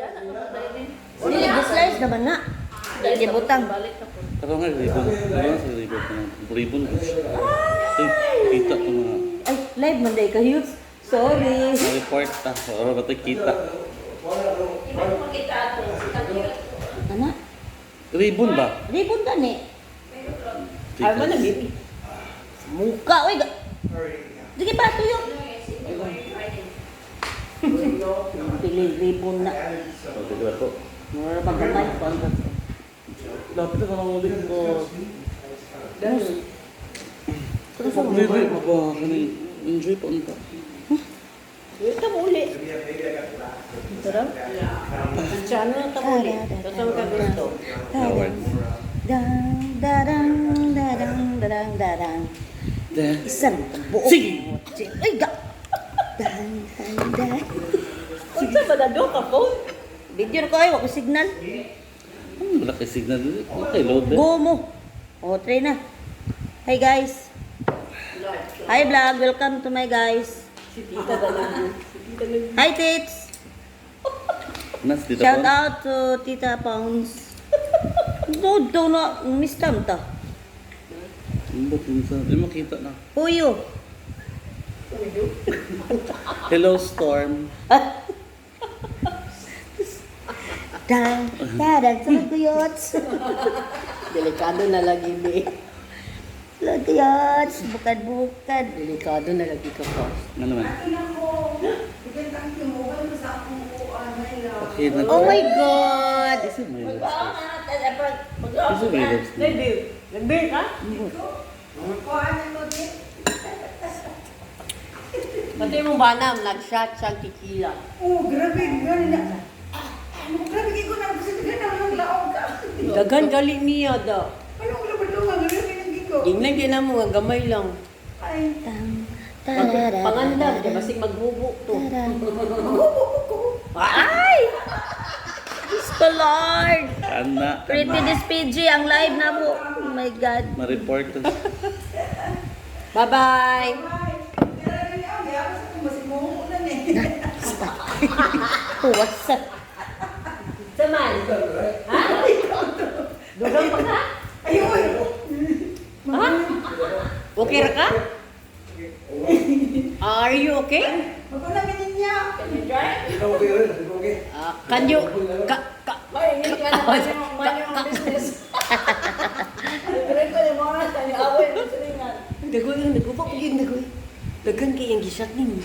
Hindi, slice naman na. Hindi butang. Pero nga, ribbon. Ano sa ribbon ko ng ribbon ko siya. Kita ko mga Ay, live man day ka, Hughes. Sorry. report ta. Or ba ito kita? Ano? Ribbon ba? Ribbon ka ni. Ay, mo na, baby. Muka, ga- Sige pa, tuyo. Pili ribbon na. O, di ba po? Mura pa gamay. Lapit na lang ulit ko. Pero sa hindi. Mapa, kanin. Enjoy po nito. Ito mo uli. Sarap. Siya ano na tamo uli. Kasama ka gusto. Howard. Dang, dadang, dadang, dadang, dadang. Sige. Ay, ga. Dang, dang, dang. Unsa ba na do ka phone? Video ko ay, wako signal. ano wala kay signal dito? Wala kay load eh. Go mo. O, try na. Hi guys. Hi vlog, welcome to my guys. Si tita lang. Tita lang. Hi tits. Nas dito Shout out to Tita Pounds. No, do na, miss tam ta. Ano ba pinsan? Hindi makita na. Puyo. Hello, Storm. Dang, dadang, sa kuyots. Delikado na lagi ni. Kuyots, bukad-bukad. Delikado na lagi ka pa. Ano man? Okay na Oh my God! This is my love story. This is my love story. Nag-beer. Nag-beer ka? Pati mo ba na, nag-shot sa tequila. Oh, grabe, gano'n na. Ano, grabe kayo ko na kasi tignan na ng laog ka. Dagan gali niya da. Ano ko naman doon, grabe ng giko. Tingnan din na mo, nga gamay lang. Ay, pangandag, kaya basig magbubo to. tarara. magubo ko. Ay! Diyos ko, Lord! Ana. Pretty this PG, ang live na po. Oh my God. Ma-report. Bye-bye! Ay, grabe niya, may ako sa kung masimuho na eh. What's up? Saman! Ha? Dugang pa ka? Ayun! Ha? Okay ra ka? Are you okay? Ako namin niya. Ah, can you... Ka, ka, Ay, hindi ka na kasi mo ang business. Diretso ni mga sa ni away mo silingan. Dagoy lang, nagupak ko yun, dagoy. Dagan kay ang gisat ni mo.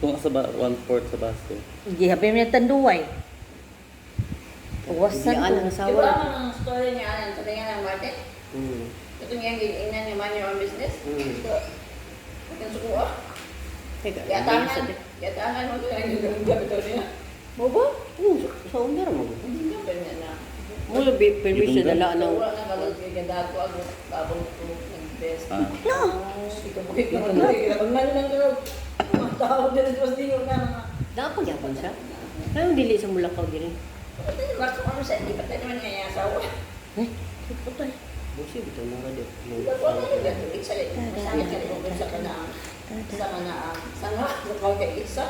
Kung sa ba, one-fourth sa baso. Gihabi mo yung tanduay. Wasan Biyaan ko. ang Di asawa. ba ang story niya anan sa tingin ng Marte? Hmm. Ito niya giingnan ni man your own business. Mm. So, yung sukuha. Teka, Yatangan. Yatangan mo ito yung gabito niya. Mo ba? Oo, sa- sa mo. Hindi niya pa niya na. Mo labi permission Ibang na ng Wala na kalog yung ganda ko ako. Babong ko nag-best. Ah. No! Ikaw bukit na mo. Pag nalo ng kalog. Mga tao din sa pastiyo na mga. Dapat yapon siya. Kaya dili sa mulakaw gini. Ito yung baso kami sa hindi pa tayo naman niya yung asawa. Eh, putay. Busi bitaw na din. Ikaw po na yung ganda. Iksalit. Masakit ka rin sa kanaan. Sa kanaan. Sa nga. Sa kawag isa.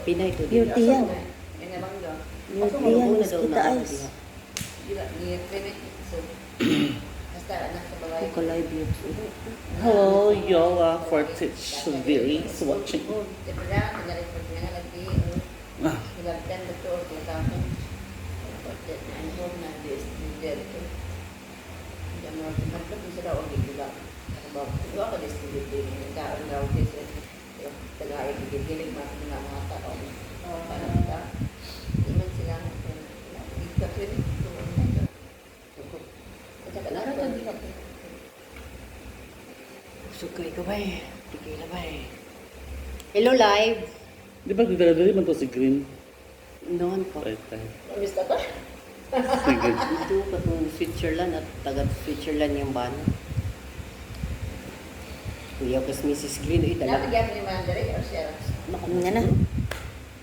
Pinay to. Beauty yan. Yan naman daw. Ako Beauty yan. maguna Mas daw kita na. eyes. Gila, ni Trinit. So, basta anak sa bagay. Ako live yun. Hello, Yola for Teach Viris watching. Di ba na, kagalit pa niya nga lagi. Ah, Hilagdan na to, kilakapon. Pagkat na ang home na this, ni Jericho. Hindi mo, nagpapit sa daw ang gigila. Ano ba, ito ako this, ni Jericho. Nagkaroon daw this, tagaay, gigilig mga mga mga tao. Parang ka, di man sila, ikapit, at saka nararan din ako. Sugay ka ba eh. Tigil ba eh. Hello live. di ba didali man to si Green? Noon pa. Right, right. Mista ka? Sige. Ito ka Switzerland at taga Switzerland yung bana. Kuya kas Mrs. Green, ay dalag, Dapat gamit ni Mandarin or siya? Nga na.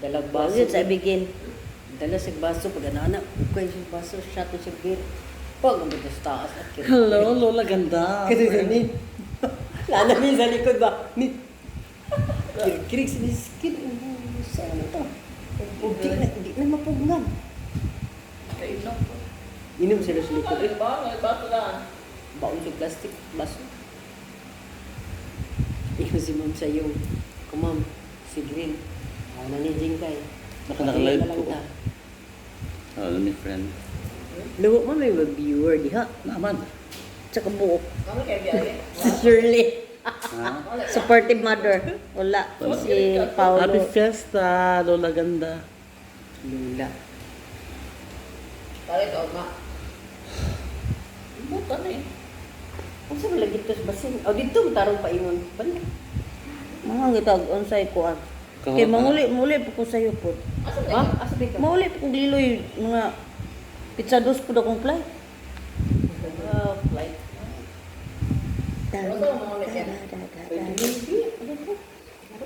dalag baso. Baso sa bigin. Dala sa baso, pag anana, ukay sa baso, shot sa beer. Pag ang sa taas at kira. Hello, Lola Ganda. Kasi sa ni. Lala ni sa likod ba? Ni. Kirik-kirik sa ni skin. Sa ano to? O di na, di na mapugngan. Kainom ko. Inom sila sa likod. Ay, ba? May bato lang. Baon sa plastic, baso. Ikaw si ma'am sa'yo. Kumam, si Green. Ah, nanijing kay. Naka- naka-live Patay ka lang po. let me friend. Lugo mo may viewer diha. Naman. Tsaka buok. Mama kaya biyahe. Supportive mother. Wala. Si Paolo. Happy Fiesta, Lola Ganda. Lula. Pare ka, ma. Buta na eh. Ang sa malagit to sa basin. O dito, tarong pa ingon. Balik. Mga gitag, unsay ko ah. Kay manguli, muli po ko sa'yo po. Asa Ha? na Asa ka? Muli po kong liloy. Mga pizza dos po na kong fly. Ah, flight. Ano to, mga ulit yan?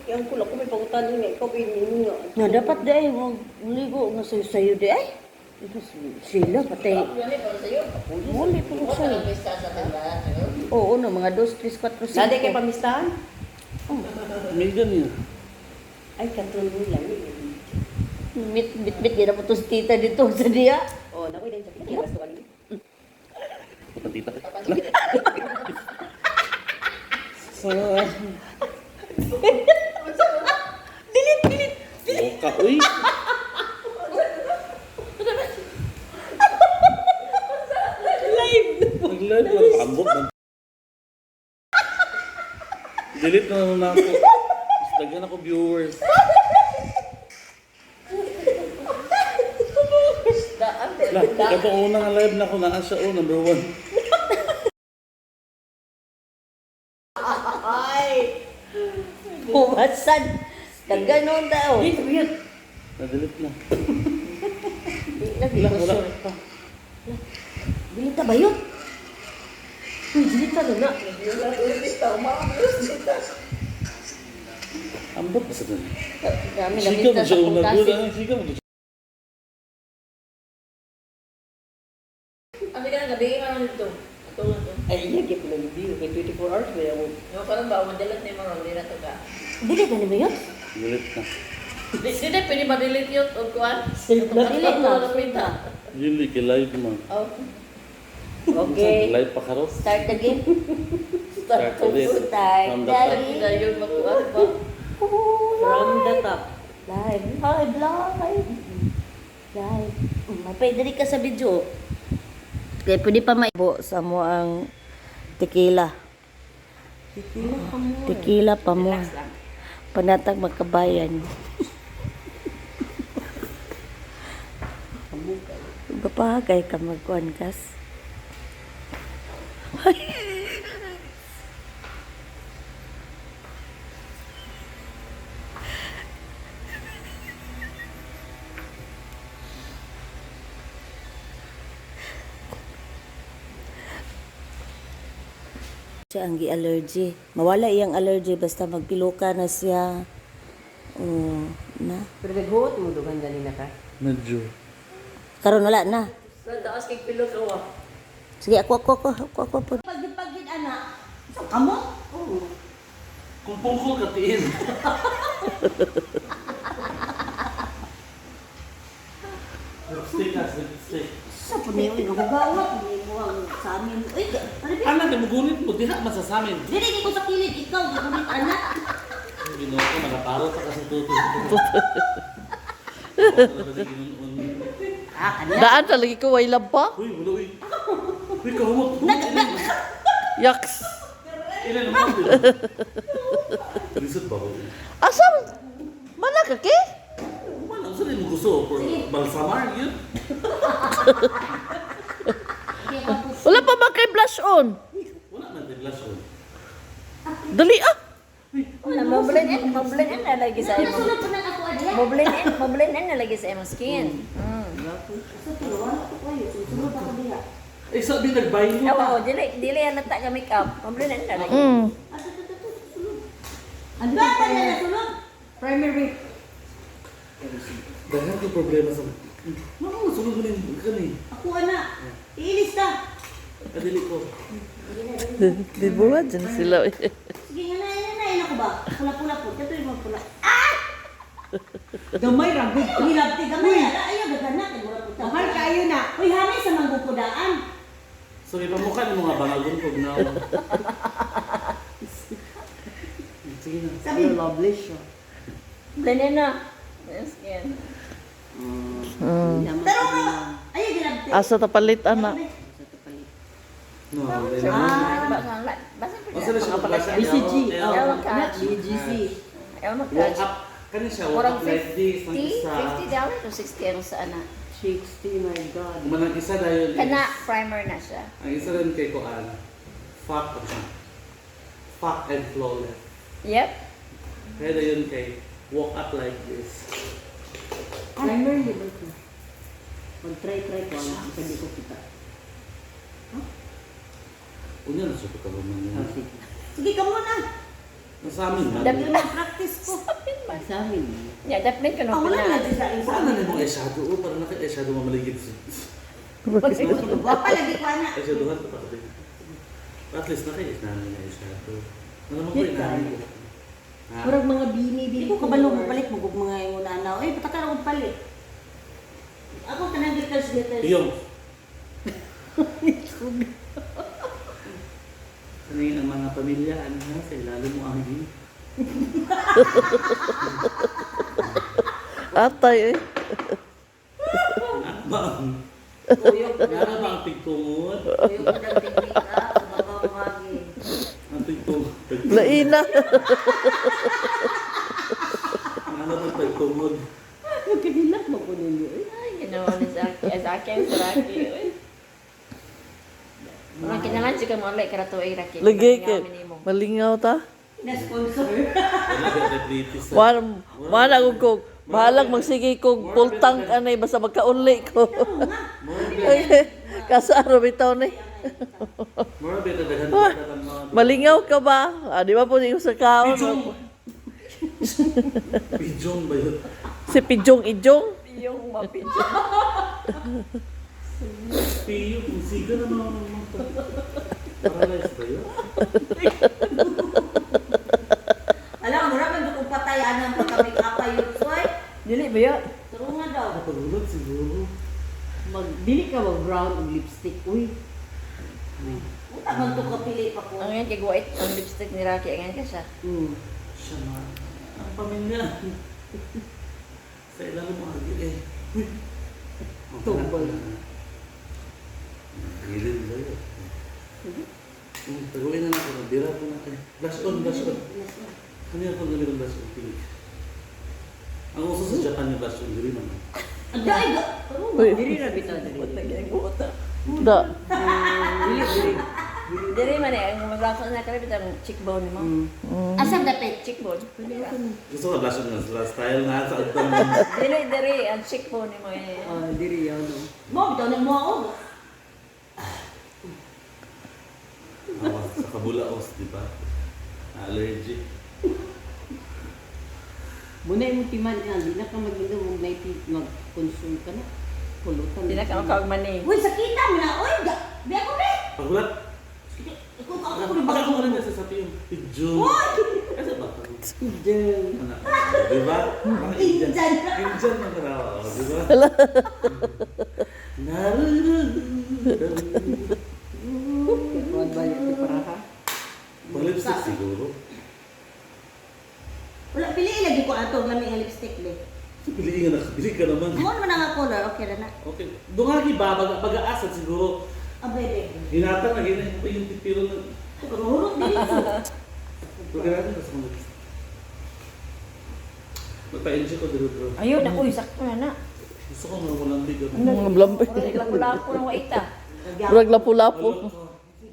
Kaya ang kulak ko may pangutan niya. Ikaw pinin niyo. Nga, dapat di ay muligo nga sa'yo sa'yo di ay. Ito si- Sila patay. Ako yan eh, para sa'yo. Muli po ko Buta sa'yo. lang pista sa tindahan. ano? Oo, no, mga 2, 3, 4, 5. Dati kay pamistahan? Million yun. Ay, katrol mo lang. Bit, bit, bit, gina po tos tita dito sa diya. Oh, nakoy din sa pila. Basta Patita. So, Dilit, dilit. Boka, uy. Live. Nag-live lang. Ambot man. Delete na naman ako. Mas Dagyan ako viewers. Daan. Lah, kato unang live na ako na siya oh, number one. Ay. Pumasan. Kaganon daw. Dito, yun. Na-delete na. Lagi Wala, ko wala sure. pa. Dilita ba yun? Uy, dilita na na. Dito, mga dito. Ambot pa sa doon. Sigaw namita mo sa siya unang pungkasi. doon. Ay, sigaw mo. Ano ka na, gabi ka lang dito. Ito lang to. Ay, iya, gip na review. Kay 24 hours ba yung... Yung parang ba, madalat na yung mga na to ka. Dilita na ba yun? Delete na. Di, di na, pwede ma-delete yun. O kuhan. Delete na. Yun, like, live mo. Oh. Okay. Live pa karo. Start again. Start ulit. Start From the na again. yun magkuhan ba? From the top. Live, live, live. Live. Mapay, dali ka sa video. Kaya pwede pa maibo sa mo ang tequila. Tequila pa mo. Tequila pa mo. Panatag magkabayan. Gapagay ka magkuhan kas. Siya ang gi-allergy. Mawala iyang allergy basta magpiluka na siya. Oo, na. Pero naghuot mo dugan ganina ka. Medyo. Karon wala na. Sa daas kay pilo ka wa. Sige, ako, ako, ako, ako, ako, ako. Pagid-pagid, ana. Sa kamot? Oo. Kung pungkol ka tiin. Lipstick ka, lipstick. Sa po na yun, nagugawat. Hindi mo ang sa amin. Uy, ano ba? Anak, mugunit mo. Diha masasamin. Dili ko sa kilid, ikaw, gagawin anak. Ginawa ko, nakaparo pa kasi tuto. Daan sa lagi ko way labpa. Uy, wala uy. Uy, kahumot. Yaks. Ilan naman. Lisod ba ko? Asam? Mana ka ke? Wala, saan mo gusto? For balsamar, yun? Wala pa ba kay blush on? Wala man din blush on. Dali ah. Wala, mablend in, mablend in na lagi sa imo. Ko na ako, adya. Mablend in, in na lagi sa imo skin. Mm. Eh, sabi nagbaylo Awa, ka. dili, dili yan nata ka makeup. Mablend in na lagi. Mm. Ano ba pa na nasunod? Primary. Dahil ko problema sa... Mama, sunod mo rin kani. Ako, anak. Iilis na. Kadili ko. Di buwan dyan sila. Sige, nga na, na, na, ako ba? Pula-pula po. Ito yung mga pula. Ah! Gamay ra gud. Hilabti gamay ala ayo gagana kay mura puta. Mahal kayo na. Uy, hamay sa manggupudaan. So, ipamukha ng mga bangagon kog na. Sige na. Sabi, lovely siya. Ganyan na. Yes, yan. pero nga, ayo gilabti. Asa tapalit ana. No, Ah, Basta na siya magbasa. BCG. Ka. BGC. Ayaw mag-catch. up. Kani siya, walk up like this. Ang 50, isa. 50 dollars o 60 ang sa ana. 60, my God. Manang isa dahil Kana primer na siya. Ang isa rin kay Koan. Fuck Fuck and flawless. Yep. Kaya na yun kay walk up like this. Primer, di ba ito? Mag-try-try ko, ano, kasi di ko kita. Unya na siya Ah, pagkabaman sige. Sige ka muna. Nasa amin na. Dapat Mag-practice ko. Sa amin. Yeah, dapat ka Ah, no wala na pina. di sa isa. Na mong eyeshadow? Oh, parang naka-eyeshadow mamaligid siya. Wapa lagi ko na. Eyeshadowhan ko pa. At least naka-eyes namin na eyeshadow. Ano naman ko inamin ko? Ha? Murag mga bini, Hindi bini. ko kabalo mo palit mo gug mga yung nanaw. Eh, pataka ko palit. Ako kanang glitters glitters. Iyong. Kanina ang mga pamilya, ano na, sa ilalo mo ang din. Atay eh. Bang! Uyog ko Nara ba ang tigtungod? Uyog ko ng technique ah. Sumabaw magi. Ang Laina. Ano ba tigtungod? Magkadilak mo po ninyo eh. Ay, ginawa ni Zaki. Eh, Zaki ang saraki. Mga kinalan siya ka mo ulit karato ay raki. Lagi malingaw ta. Na-sponsor. Wala ah. Wala ko kog bahalag magsige kog pultang anay basta magkaunli ko. Kasaro bitaw ni. Mura ba ito daghan pa mga Malingaw ka ba? Ah, di ba po yung sa kaon? Pijong! Pijong ba yun? Si Pijong Ijong? Yung mapidyo. Piyo, kung siga na mga mga Paralyzed ba yun? Alam mo, doon kung patay anang pagka-make up yun. Soy, Dili ba yun? turungan daw. Napagulat siguro. Mag, dili ka mag brown og lipstick. Uy, Uta man to kapili pa ko. Ang yan kay white ang lipstick ni Rocky. Ang yan ka siya. mm. Siya ma. Ang pamilya. Sa agi eh. Uy! Tumbol. Gilid ba yun? Hmm, Taguin na natin. Bira po natin. Blush on, blush on. Ano yan kung gamitin blush on? Ang uso sa Japan yung blush on. Green naman. Ang. Uy, Dili na bitaw dili. da. Dili, dili. Dili man eh. Ang maglako na karabit ang cheekbone mo. Mm. Asam dapit. Cheekbone. Gusto ko blush on nga. Sila style na sa agtang. Dili, dili. Ang cheekbone mo eh. Ah, dili yaw no. Mo bitaw na mo ako. Awas sa kabulaos, di ba? Allergic. Muna yung timan niya, di na ka mag-inom may mag-consume ka na. Pulutan. Hindi na ka makagmani. Uy, sakita mo na. Uy. Di ako be. Pagulat! Ikaw ka ako rin Baka ba? ko rin kasi sa piyong pidyo. Kasi ba? Di ba? Indian. Indian na. Di ba? Kuan ba yung para ha? Malipstick siguro. Wala, pili lagi ko ato lami ang lipstick le. Piliin ka na. Pili ka naman. Mo naman ang color, okay na. Okay. Doon nga giba, baga, baga-asad siguro. Abay, Hinata na, gina pa yung tipiro na. Hurot dili ko. Huwag natin sa mga Magpa-enjoy ko dito bro. Ayun, ako, sakto na na. Gusto ko mga walang bigo. Mga blampi. Murag lapu-lapu ng waita. Murag lapu-lapu.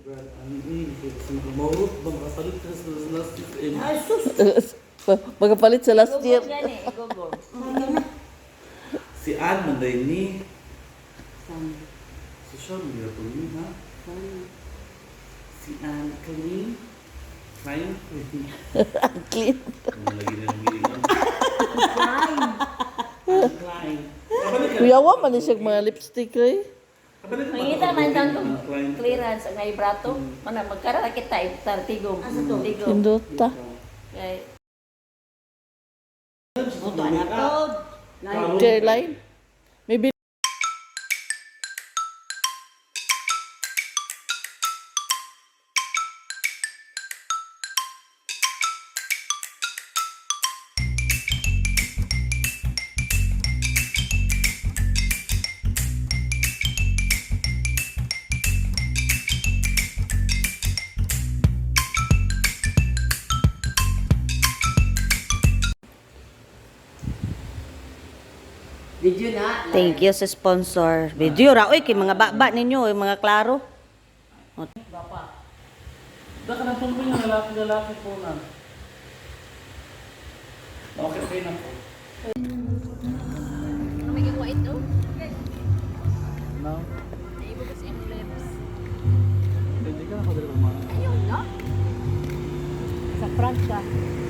Ano Maurot ba makasalit ka sa last sus. Magapalit sa last year. Gugol yan eh. Gugol. Si Ann Manday ni. Si Sean, hindi po ni ha? San. Si Ann Clean. Fine. Clean. Ano lagi na ang gilingan? Fine. Ann Klein. Kabalik ka. Kuyawa man ni siya mga lipstick eh. Kabalik ka. Mangita man doon kung Ann Klein. clearance ang may brato. Mana magkara kita itar tigom. Asa to? Tigom. Hinduta. Kay Buto na to. Chairline? Maybe Video na. Thank you sa sponsor. Video ra. Uy, kay mga baba ninyo, yung mga klaro. Baka na po yung lalaki-lalaki po na. Okay, okay na po. No? Hindi ka dito mga. Sa front ka. Thank